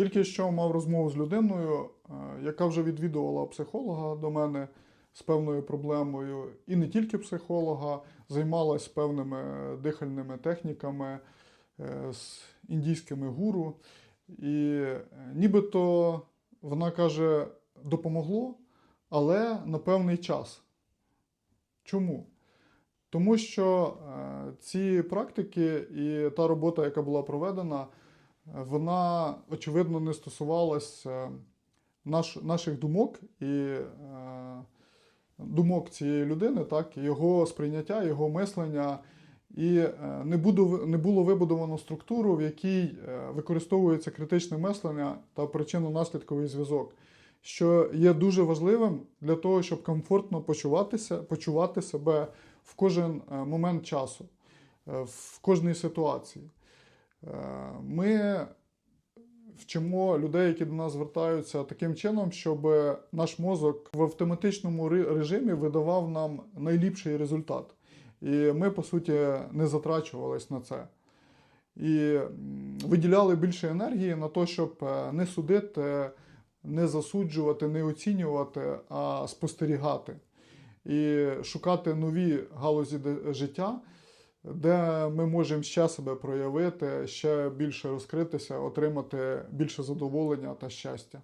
Тільки що мав розмову з людиною, е, яка вже відвідувала психолога до мене з певною проблемою, і не тільки психолога, займалась певними дихальними техніками е, з індійськими гуру. І е, нібито вона каже, допомогло, але на певний час. Чому? Тому що ці практики і та робота, яка була проведена, вона очевидно не стосувалася наш, наших думок і е, думок цієї людини, так, його сприйняття, його мислення. І е, не, буду, не було вибудовано структуру, в якій е, використовується критичне мислення та причинно-наслідковий зв'язок, що є дуже важливим для того, щоб комфортно почуватися, почувати себе в кожен е, момент часу, е, в кожній ситуації. Е, Ми вчимо людей, які до нас звертаються таким чином, щоб наш мозок в автоматичному режимі видавав нам найліпший результат. І ми, по суті, не затрачувались на це. І виділяли більше енергії на те, щоб е, не судити, не засуджувати, не оцінювати, а спостерігати і шукати нові галузі життя, де ми можемо ще себе проявити, ще більше розкритися, отримати більше задоволення та щастя.